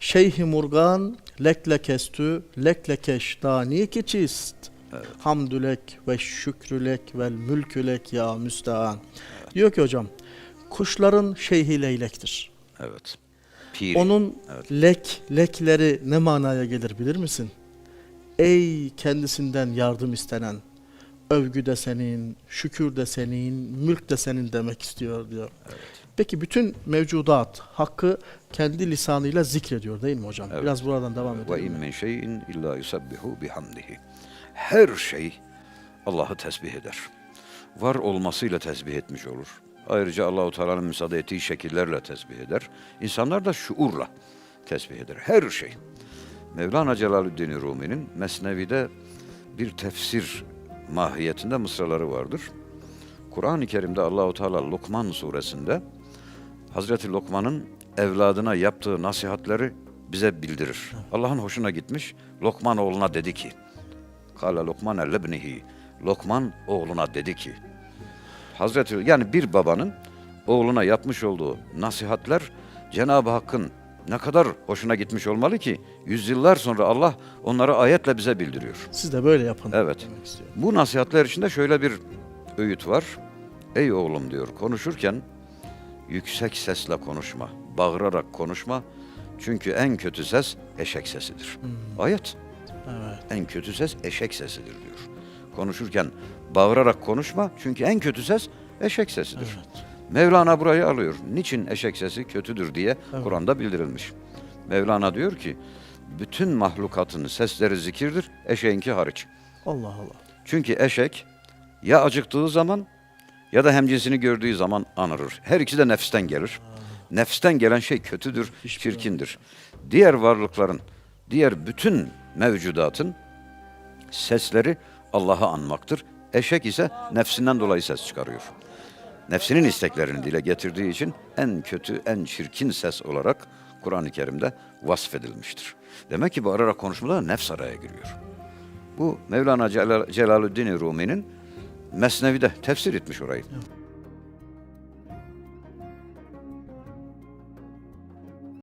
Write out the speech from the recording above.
Şeyhi Murgan leklekestü leklekeş dani ki çist. Hamdülek ve şükrülek vel mülkülek ya müstehan. Diyor ki hocam kuşların şeyhi leylektir. Evet. Piri. Onun Evet. lek lekleri ne manaya gelir bilir misin? Ey kendisinden yardım istenen, övgü de senin, şükür de senin, mülk de senin demek istiyor diyor. Peki bütün mevcudat hakkı kendi lisanıyla zikrediyor değil mi hocam? Evet. Biraz buradan devam Ve edelim. in mi? min şeyin illa yusabbihu bihamdihi. Her şey Allah'ı tesbih eder. Var olmasıyla tesbih etmiş olur. Ayrıca Allahu Teala'nın müsaade ettiği şekillerle tesbih eder. İnsanlar da şuurla tesbih eder. Her şey. Mevlana Celaleddin Rumi'nin Mesnevi'de bir tefsir mahiyetinde mısraları vardır. Kur'an-ı Kerim'de Allahu Teala Lokman suresinde Hazreti Lokman'ın evladına yaptığı nasihatleri bize bildirir. Allah'ın hoşuna gitmiş. Lokman oğluna dedi ki, Kale Lokman ellebnihi. Lokman oğluna dedi ki, Hazreti yani bir babanın oğluna yapmış olduğu nasihatler Cenab-ı Hakk'ın ne kadar hoşuna gitmiş olmalı ki yüzyıllar sonra Allah onları ayetle bize bildiriyor. Siz de böyle yapın. Evet. Bu nasihatler içinde şöyle bir öğüt var. Ey oğlum diyor konuşurken yüksek sesle konuşma, bağırarak konuşma. Çünkü en kötü ses eşek sesidir. Ayet. Evet. En kötü ses eşek sesidir diyor. Konuşurken bağırarak konuşma çünkü en kötü ses eşek sesidir. Evet. Mevlana burayı alıyor. Niçin eşek sesi kötüdür diye Evet. Kur'an'da bildirilmiş. Mevlana diyor ki bütün mahlukatın sesleri zikirdir, eşeğinki hariç. Allah Allah. Çünkü eşek ya acıktığı zaman ya da hemcinsini gördüğü zaman anırır. Her ikisi de nefsten gelir. Nefsten gelen şey kötüdür, çirkindir. Diğer varlıkların, diğer bütün mevcudatın sesleri Allah'ı anmaktır. Eşek ise nefsinden dolayı ses çıkarıyor. Nefsinin isteklerini dile getirdiği için en kötü, en çirkin ses olarak Kur'an-ı Kerim'de vasfedilmiştir. Demek ki bu ararak konuşmada nefs araya giriyor. Bu Mevlana Celal, Celaleddin Rumi'nin Mesnevi'de tefsir etmiş orayı.